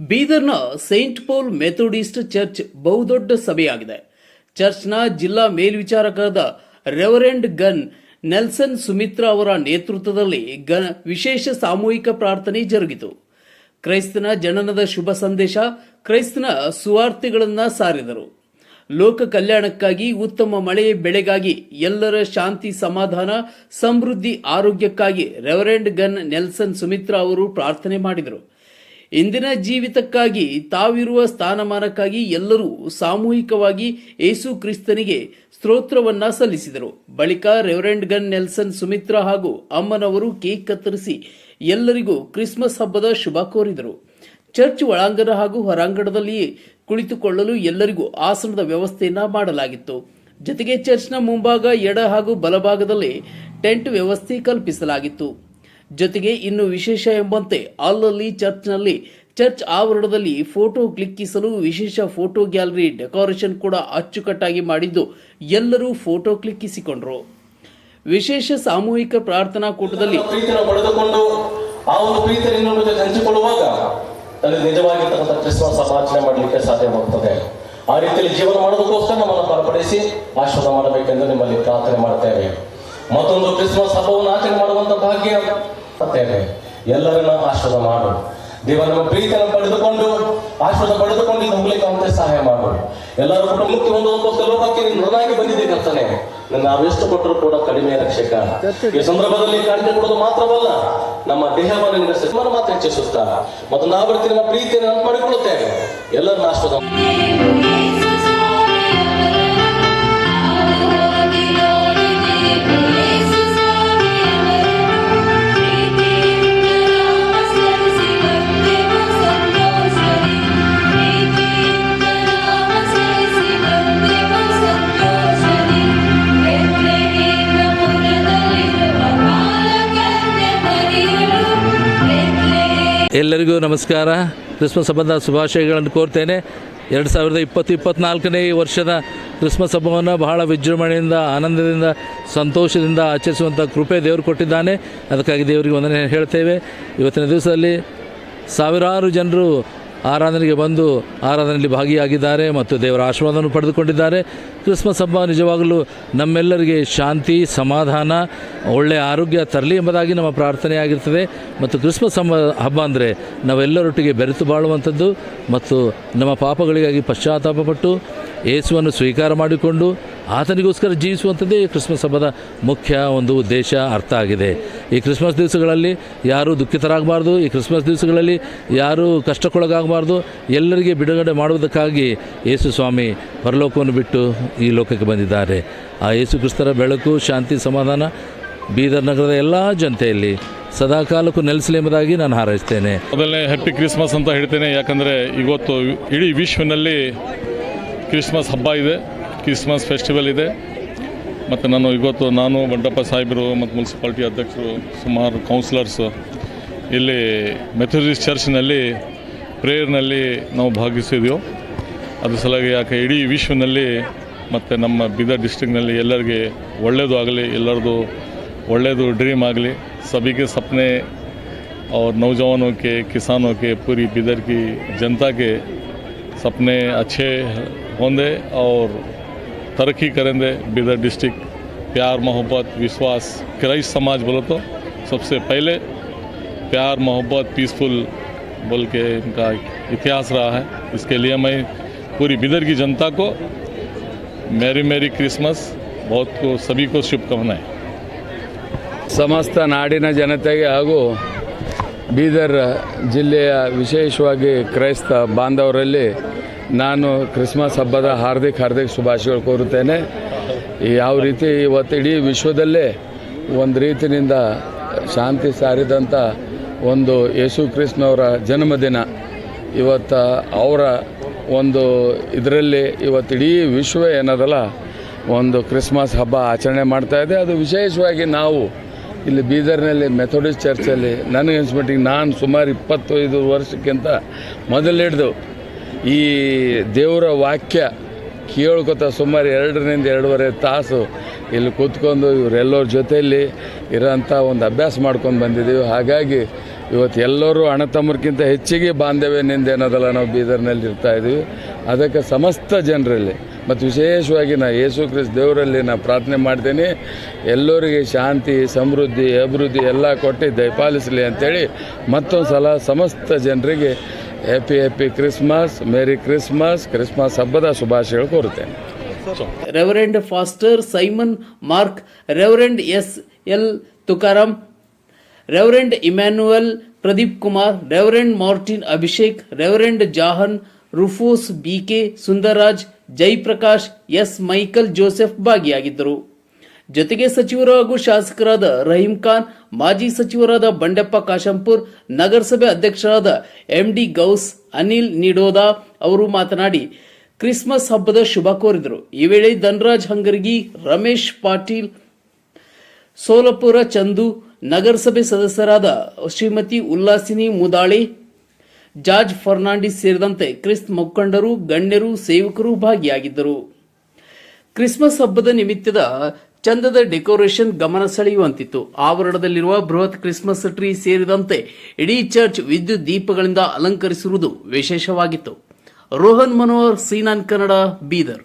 ಬೀದರ್ನ saint Paul Methodist church ಬಹುದೊಡ್ಡ ಸಭೆಯಾಗಿದೆ. ಚರ್ಚ್ನ ಜಿಲ್ಲಾ ಮೇಲ್ವಿಚಾರಕರಾದ ರೆವರೆಂಡ್ ಗನ್ ನೆಲ್ಸನ್ ಸುಮಿತ್ರಾ ಅವರ ನೇತೃತ್ವದಲ್ಲಿ ಗನ್ ವಿಶೇಷ ಸಾಮೂಹಿಕ ಪ್ರಾರ್ಥನೆ ಜರುಗಿತು. ಕ್ರೈಸ್ತನ ಜನನದ ಶುಭ ಸಂದೇಶ ಕ್ರೈಸ್ತನ ಸುವಾರ್ತೆಗಳನ್ನು ಸಾರಿದರು. ಲೋಕ ಕಲ್ಯಾಣಕ್ಕಾಗಿ ಉತ್ತಮ ಮಳೆ ಬೆಳೆಗಾಗಿ ಎಲ್ಲರ ಶಾಂತಿ, ಸಮಾಧಾನ, ಸಮೃದ್ಧಿ, ಆರೋಗ್ಯಕ್ಕಾಗಿ ರೆವರೆಂಡ್ ಗನ್ ನೆಲ್ಸನ್ ಸುಮಿತ್ರಾ ಅವರು ಪ್ರಾರ್ಥನೆ ಮಾಡಿದರು. ಇಂದಿನ ಜೀವಿತಕ್ಕಾಗಿ ತಾವಿರುವ ಸ್ಥಾನಮಾನಕ್ಕಾಗಿ ಎಲ್ಲರೂ ಸಾಮೂಹಿಕವಾಗಿ ಯೇಸು ಕ್ರಿಸ್ತನಿಗೆ ಸ್ತೋತ್ರವನ್ನ ಸಲ್ಲಿಸಿದರು. ಬಳಿಕ ರೆವರೆಂಡ್ ಗನ್ ನೆಲ್ಸನ್ ಸುಮಿತ್ರಾ ಹಾಗೂ ಅಮ್ಮನವರು ಕೇಕ್ ಕತ್ತರಿಸಿ ಎಲ್ಲರಿಗೂ ಕ್ರಿಸ್ಮಸ್ ಹಬ್ಬದ ಶುಭ ಕೋರಿದರು. ಚರ್ಚ್ ಒಳಾಂಗಣ ಹಾಗೂ ಹೊರಾಂಗಣದಲ್ಲಿಯೇ ಕುಳಿತುಕೊಳ್ಳಲು ಎಲ್ಲರಿಗೂ ಆಸನದ ವ್ಯವಸ್ಥೆಯನ್ನ ಮಾಡಲಾಗಿತ್ತು. ಜೊತೆಗೆ ಚರ್ಚ್ನ ಮುಂಭಾಗ ಎಡ ಹಾಗೂ ಬಲಭಾಗದಲ್ಲಿ ಟೆಂಟ್ ವ್ಯವಸ್ಥೆ ಕಲ್ಪಿಸಲಾಗಿತ್ತು. ಜೊತೆಗೆ ಇನ್ನು ವಿಶೇಷ ಎಂಬಂತೆ ಅಲ್ಲಲ್ಲಿ ಚರ್ಚ್ನಲ್ಲಿ ಚರ್ಚ್ ಆವರಣದಲ್ಲಿ ಫೋಟೋ ಕ್ಲಿಕ್ಕಿಸಲು ವಿಶೇಷ ಫೋಟೋ ಗ್ಯಾಲರಿ ಡೆಕೋರೇಷನ್ ಕೂಡ ಅಚ್ಚುಕಟ್ಟಾಗಿ ಮಾಡಿದ್ದು ಎಲ್ಲರೂ ಫೋಟೋ ಕ್ಲಿಕ್ಕಿಸಿಕೊಂಡರು. ವಿಶೇಷ ಸಾಮೂಹಿಕ ಪ್ರಾರ್ಥನಾ ಕೂಟದಲ್ಲಿ ಆ ಮಾಡಲಿಕ್ಕೆ ಆ ರೀತಿಯಲ್ಲಿ ಜೀವನ ಮಾಡೋದಕ್ಕೋಸ್ಕರ ನಮ್ಮನ್ನು ಬಲಪಡಿಸಿ ಆಶೀರ್ವಾದ ಮಾಡಬೇಕೆಂದು ನಿಮ್ಮಲ್ಲಿ ಪ್ರಾರ್ಥನೆ ಮಾಡ್ತೇವೆ. ಮತ್ತೊಂದು ಕ್ರಿಸ್ಮಸ್ ಹಬ್ಬವನ್ನು ಆಚರಣೆ ಮಾಡುವಂತ ಭಾಗ್ಯ ಪಡ್ತೇವೆ ಎಲ್ಲರನ್ನ ಆಶ್ರದ ಮಾಡು. ದೇವರ ನಮ್ಮ ಪ್ರೀತಿಯನ್ನು ಪಡೆದುಕೊಂಡು ಆಶ್ರದ ಪಡೆದುಕೊಂಡು ಹೋಗ್ಲಿಕ್ಕೆ ಅವನಿಗೆ ಸಹಾಯ ಮಾಡು. ಎಲ್ಲರೂ ಕೂಡ ಮುಖ್ಯ ಒಂದು ಲೋಕಕ್ಕೆ ನೀನು ಬಂದಿದೆ ಕರ್ತನೆ. ನನ್ನ ನಾವೆಷ್ಟು ಕೊಟ್ಟರು ಕೂಡ ಕಡಿಮೆ ರಕ್ಷಕ. ಈ ಸಂದರ್ಭದಲ್ಲಿ ಕಾಣಿಕೆ ಕೊಡೋದು ಮಾತ್ರವಲ್ಲ, ನಮ್ಮ ದೇಹವನ್ನು ಸಿಸ್ಮನ ಮಾತ್ರ ಹೆಚ್ಚಿಸುತ್ತಾ. ಮತ್ತು ನಾವು ಬರ್ತೀವಿ ನಮ್ಮ ಪ್ರೀತಿಯನ್ನು ಪಡೆದುಕೊಳ್ಳುತ್ತೇವೆ ಎಲ್ಲರನ್ನ ಆಶೀರ್ವಾದ ಎಲ್ಲರಿಗೂ ನಮಸ್ಕಾರ. ಕ್ರಿಸ್ಮಸ್ ಹಬ್ಬದ ಶುಭಾಶಯಗಳನ್ನು ಕೋರ್ತೇನೆ. ಎರಡು ಸಾವಿರದ ಇಪ್ಪತ್ತು ಇಪ್ಪತ್ತ್ನಾಲ್ಕನೇ ವರ್ಷದ ಕ್ರಿಸ್ಮಸ್ ಹಬ್ಬವನ್ನು ಬಹಳ ವಿಜೃಂಭಣೆಯಿಂದ, ಆನಂದದಿಂದ, ಸಂತೋಷದಿಂದ ಆಚರಿಸುವಂಥ ಕೃಪೆ ದೇವರು ಕೊಟ್ಟಿದ್ದಾನೆ. ಅದಕ್ಕಾಗಿ ದೇವರಿಗೆ ವಂದನೆ ಹೇಳ್ತೇವೆ. ಇವತ್ತಿನ ದಿವಸದಲ್ಲಿ ಸಾವಿರಾರು ಜನರು ಆರಾಧನೆಗೆ ಬಂದು ಆರಾಧನೆಯಲ್ಲಿ ಭಾಗಿಯಾಗಿದ್ದಾರೆ ಮತ್ತು ದೇವರ ಆಶೀರ್ವಾದವನ್ನು ಪಡೆದುಕೊಂಡಿದ್ದಾರೆ. ಕ್ರಿಸ್ಮಸ್ ಹಬ್ಬ ನಿಜವಾಗಲೂ ನಮ್ಮೆಲ್ಲರಿಗೆ ಶಾಂತಿ, ಸಮಾಧಾನ, ಒಳ್ಳೆಯ ಆರೋಗ್ಯ ತರಲಿ ಎಂಬುದಾಗಿ ನಮ್ಮ ಪ್ರಾರ್ಥನೆಯಾಗಿರ್ತದೆ. ಮತ್ತು ಕ್ರಿಸ್ಮಸ್ ಹಬ್ಬ ಹಬ್ಬ ಅಂದರೆ ನಾವೆಲ್ಲರೊಟ್ಟಿಗೆ ಬೆರೆತು ಬಾಳುವಂಥದ್ದು ಮತ್ತು ನಮ್ಮ ಪಾಪಗಳಿಗಾಗಿ ಪಶ್ಚಾತ್ತಾಪಪಟ್ಟು ಯೇಸುವನ್ನು ಸ್ವೀಕಾರ ಮಾಡಿಕೊಂಡು ಆತನಿಗೋಸ್ಕರ ಜೀವಿಸುವಂಥದ್ದೇ ಕ್ರಿಸ್ಮಸ್ ಹಬ್ಬದ ಮುಖ್ಯ ಒಂದು ಉದ್ದೇಶ, ಅರ್ಥ ಆಗಿದೆ. ಈ ಕ್ರಿಸ್ಮಸ್ ದಿವಸಗಳಲ್ಲಿ ಯಾರೂ ದುಃಖಿತರಾಗಬಾರ್ದು, ಈ ಕ್ರಿಸ್ಮಸ್ ದಿವಸಗಳಲ್ಲಿ ಯಾರೂ ಕಷ್ಟಕ್ಕೊಳಗಾಗಬಾರ್ದು, ಎಲ್ಲರಿಗೆ ಬಿಡುಗಡೆ ಮಾಡುವುದಕ್ಕಾಗಿ ಯೇಸು ಸ್ವಾಮಿ ಪರಲೋಕವನ್ನು ಬಿಟ್ಟು ಈ ಲೋಕಕ್ಕೆ ಬಂದಿದ್ದಾರೆ. ಆ ಯೇಸು ಕ್ರಿಸ್ತರ ಬೆಳಕು, ಶಾಂತಿ, ಸಮಾಧಾನ, ಬೀದರ್ ನಗರದ ಎಲ್ಲ ಜನತೆಯಲ್ಲಿ ಸದಾಕಾಲಕ್ಕೂ ನೆಲೆಸಲಿ ಎಂಬುದಾಗಿ ನಾನು ಹಾರೈಸ್ತೇನೆ. ಮೊದಲನೇ ಹ್ಯಾಪಿ ಕ್ರಿಸ್ಮಸ್ ಅಂತ ಹೇಳ್ತೇನೆ, ಯಾಕಂದರೆ ಇವತ್ತು ಇಡೀ ವಿಶ್ವನಲ್ಲಿ ಕ್ರಿಸ್ಮಸ್ ಹಬ್ಬ ಇದೆ. ಕ್ರಿಸ್ಮಸ್ ಫೆಸ್ಟಿವಲ್ ಇದೆ ಮತ್ತು ನಾನು ಇವತ್ತು ನಾನು ಬಂಡಪ್ಪ ಸಾಹೇಬರು ಮತ್ತು ಮುನ್ಸಿಪಾಲ್ಟಿ ಅಧ್ಯಕ್ಷರು ಸುಮಾರು ಕೌನ್ಸಿಲರ್ಸು ಇಲ್ಲಿ ಮೆಥೋಡಿಸ್ಟ್ ಚರ್ಚ್ನಲ್ಲಿ ಪ್ರೇಯರ್ನಲ್ಲಿ ನಾವು ಭಾಗಿಸಿದೆವು ಅದ್ರ ಸಲುವಾಗಿ ಯಾಕೆ ಇಡೀ ವಿಶ್ವನಲ್ಲಿ ಮತ್ತು ನಮ್ಮ ಬೀದರ್ ಡಿಸ್ಟ್ರಿಕ್ನಲ್ಲಿ ಎಲ್ಲರಿಗೆ ಒಳ್ಳೆಯದು ಆಗಲಿ ಎಲ್ಲರದು ಒಳ್ಳೆಯದು ಡ್ರೀಮ್ ಆಗಲಿ ಸಭಿಗೆ ಸಪನೆ और नौजवानों के किसानों के पूरी बिदर की जनता के सपने अच्छे होंगे और तरक्की करेंगे बिदर डिस्ट्रिक्ट प्यार मोहब्बत विश्वास क्राइस्ट समाज बोलो तो सबसे पहले प्यार मोहब्बत पीसफुल बोल के इनका इतिहास रहा है इसके लिए मैं पूरी बिदर की जनता को मेरी मेरी क्रिसमस बहुत को सभी को शुभकामनाएं ಸಮಸ್ತ ನಾಡಿನ ಜನತೆಗೆ ಹಾಗೂ ಬೀದರ್ ಜಿಲ್ಲೆಯ ವಿಶೇಷವಾಗಿ ಕ್ರೈಸ್ತ ಬಾಂಧವರಲ್ಲಿ ನಾನು ಕ್ರಿಸ್ಮಸ್ ಹಬ್ಬದ ಹಾರ್ದಿಕ ಹಾರ್ದಿಕ ಶುಭಾಶಯಗಳು ಕೋರುತ್ತೇನೆ. ಯಾವ ರೀತಿ ಇವತ್ತು ಇಡೀ ವಿಶ್ವದಲ್ಲೇ ಒಂದು ರೀತಿಯಿಂದ ಶಾಂತಿ ಸಾರಿದಂಥ ಒಂದು ಯೇಸು ಕ್ರಿಸ್ನವರ ಜನ್ಮದಿನ. ಇವತ್ತು ಅವರ ಒಂದು ಇದರಲ್ಲಿ ಇವತ್ತು ಇಡೀ ವಿಶ್ವ ಏನದಲ್ಲ, ಒಂದು ಕ್ರಿಸ್ಮಸ್ ಹಬ್ಬ ಆಚರಣೆ ಮಾಡ್ತಾ ಇದೆ. ಅದು ವಿಶೇಷವಾಗಿ ನಾವು ಇಲ್ಲಿ ಬೀದರ್ನಲ್ಲಿ ಮೆಥೋಡಿಸ್ಟ್ ಚರ್ಚಲ್ಲಿ ನನಗೆ ಅನ್ಸ್ಬಿಟ್ಟಿಗೆ ನಾನು ಸುಮಾರು ಇಪ್ಪತ್ತೈದು ವರ್ಷಕ್ಕಿಂತ ಮೊದಲಿಡ್ದು. ಈ ದೇವರ ವಾಕ್ಯ ಕೇಳ್ಕೊತ ಸುಮಾರು ಎರಡರಿಂದ ಎರಡೂವರೆ ತಾಸು ಇಲ್ಲಿ ಕೂತ್ಕೊಂಡು ಇವರೆಲ್ಲರ ಜೊತೆಯಲ್ಲಿ ಇರೋಂಥ ಒಂದು ಅಭ್ಯಾಸ ಮಾಡ್ಕೊಂಡು ಬಂದಿದ್ದೀವಿ. ಹಾಗಾಗಿ ಇವತ್ತು ಎಲ್ಲರೂ ಅಣ್ಣ ಹೆಚ್ಚಿಗೆ ಬಾಂಧವ್ಯನಿಂದ ಏನದಲ್ಲ ನಾವು ಬೀದರ್ನಲ್ಲಿ ಇರ್ತಾ ಇದ್ದೀವಿ. ಅದಕ್ಕೆ ಸಮಸ್ತ ಜನರಲ್ಲಿ ಮತ್ತು ವಿಶೇಷವಾಗಿ ನಾ ಯೇಸು ಕ್ರಿಸ್ತ ದೇವರಲ್ಲಿ ನಾನು ಪ್ರಾರ್ಥನೆ ಮಾಡ್ತೀನಿ. ಎಲ್ಲರಿಗೆ ಶಾಂತಿ, ಸಮೃದ್ಧಿ, ಅಭಿವೃದ್ಧಿ ಎಲ್ಲ ಕೊಟ್ಟು ದಯಪಾಲಿಸಲಿ ಅಂತೇಳಿ ಮತ್ತೊಂದು ಸಲ ಸಮಸ್ತ ಜನರಿಗೆ happy happy Christmas merry Christmas Christmas ಹಬ್ಬದ ಶುಭಾಶಯಗಳು ಕೋರುತ್ತೇನೆ reverend pastor Simon Mark reverend S L Tukaram reverend Immanuel Pradeep Kumar reverend Martin Abhishek reverend John Rufus B K Sundarraj Jaiprakash S Michael Joseph ಭಾಗಿಯಾಗಿದ್ದರು ಜೊತೆಗೆ ಸಚಿವರು ಹಾಗೂ ಶಾಸಕರಾದ ರಹೀಂ ಖಾನ್, ಮಾಜಿ ಸಚಿವರಾದ ಬಂಡೆಪ್ಪ ಕಾಶಂಪುರ್, ನಗರಸಭೆ ಅಧ್ಯಕ್ಷರಾದ ಎಂಡಿ ಗೌಸ್, ಅನಿಲ್ ನಿಡೋದಾ ಅವರು ಮಾತನಾಡಿ, ಕ್ರಿಸ್ಮಸ್ ಹಬ್ಬದ ಶುಭ ಕೋರಿದರು. ಈ ವೇಳೆ ಧನರಾಜ್ ಹಂಗರ್ಗಿ, ರಮೇಶ್ ಪಾಟೀಲ್, ಸೋಲಪುರ ಚಂದು, ನಗರಸಭೆ ಸದಸ್ಯರಾದ ಶ್ರೀಮತಿ ಉಲ್ಲಾಸಿನಿ ಮುದಾಳಿ, ಜಾರ್ಜ್ ಫರ್ನಾಂಡಿಸ್ ಸೇರಿದಂತೆ ಕ್ರಿಸ್ತ್ ಮುಖಂಡರು, ಗಣ್ಯರು, ಸೇವಕರು ಭಾಗಿಯಾಗಿದ್ದರು. ಕ್ರಿಸ್ಮಸ್ ಹಬ್ಬದ ನಿಮಿತ್ತದ ಚಂದದ ಡೆಕೋರೇಷನ್ ಗಮನ ಸೆಳೆಯುವಂತಿತ್ತು. ಆವರಣದಲ್ಲಿರುವ ಬೃಹತ್ ಕ್ರಿಸ್ಮಸ್ ಟ್ರೀ ಸೇರಿದಂತೆ ಇಡೀ ಚರ್ಚ್ ವಿದ್ಯುತ್ ದೀಪಗಳಿಂದ ಅಲಂಕರಿಸಿರುವುದು ವಿಶೇಷವಾಗಿತ್ತು. ರೋಹನ್ ಮನೋಹರ್, ಸೀನಾನ್ ಕನ್ನಡ, ಬೀದರ್.